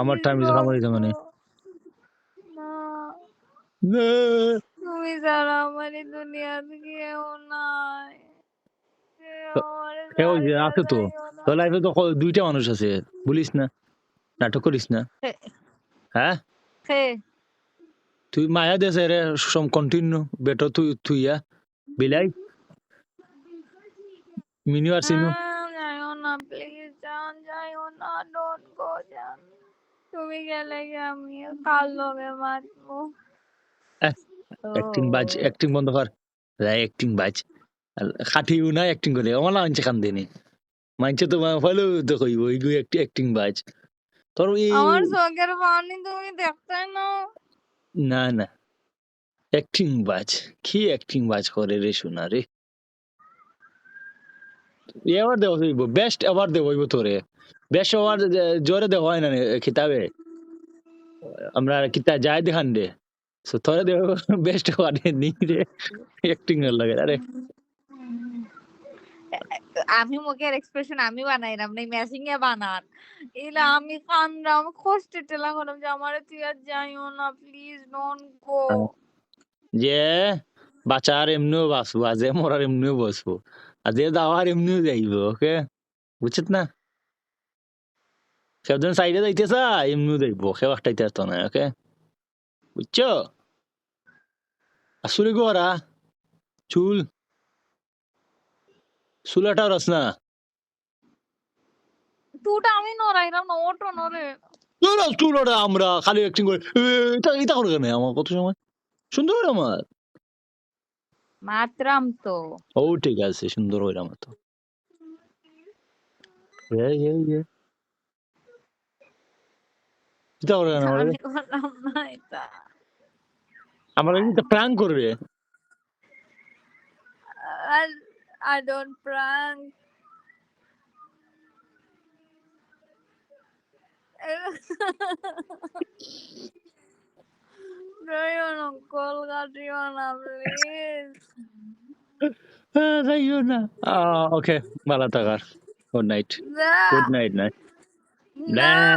আমার time is আমার is মানে না। তুমি ছাড়া আমার এই দুনিয়াতে কেউ নাই। কেউ আছে তো? তোর লাইফে তো দুইটা মানুষ আছে বলিস না নাটক করিস না। হ্যাঁ? হে, তুই মায়া দেশে রে সম কন্টিনিউ বেটো তুই তুইয়া বিলাই। মিনু আর সিনু। না প্লিজ জান যাইও না ডোন্ট গো জান তুমি গেলে কি আমি কাল লগে মারবো অ্যাক্টিং বাজ অ্যাক্টিং বন্ধ কর। অ্যাক্টিং বাজ। খাটিও না অ্যাক্টিং করে। আমার মানছে কান দেনি মানছে তো ভালো তো কইব ওই গো অ্যাক্টিং বাজ। তোর এই আমার চোখের পানি তুমি দেখতে না? না না। অ্যাক্টিং বাজ। কি অ্যাক্টিং বাজ করে রে শোনা রে? এবার দেওয়া হইব বেস্ট অ্যাওয়ার্ড দেওয়া হইব তোরে। বেস্ট অ্যাওয়ার্ড জোরে দেওয়া হয় না কিতাবে আমরা কিতা যাই দেখান রে। সো তোরে দেওয়া বেস্ট অ্যাওয়ার্ড নি রে। অ্যাক্টিং এর লাগে আরে। আমি মুখের এক্সপ্রেশন আমি বানাইলাম না ম্যাচিং এ বানান। এলা আমি কান্দরা আমি কষ্টে টেলা করলাম যে আমার তুই আর যাইও না প্লিজ ডোন্ট গো যে বাচ্চার এমনিও বাঁচবো আজ মরার এমনিও বসবো আজ দাওয়ার এমনিও যাইব ওকে বুঝছিস না সেজন সাইডে যাইতেছা এমনিও যাইব সেও একটা তো না ওকে বুঝছ আসলে গোরা চুল চুলাটা রস না তুটা আমি নরাইলাম না ওটো নরে চুল ওটা আমরা খালি অ্যাক্টিং করে এটা এটা করে কেন আমার কত সময় সুন্দর আমার মাত্রাম তো ও ঠিক আছে সুন্দর হইলাম তো। এ এ এ। এটা করে কেন আমার আমি করলাম না এটা। আমার এটা প্র্যাঙ্ক করবে। I, I don't prank. যাইও না কল কাটিও না প্লিজ হ্যাঁ যাইও না ওকে ভালো থাকার good night good night night না না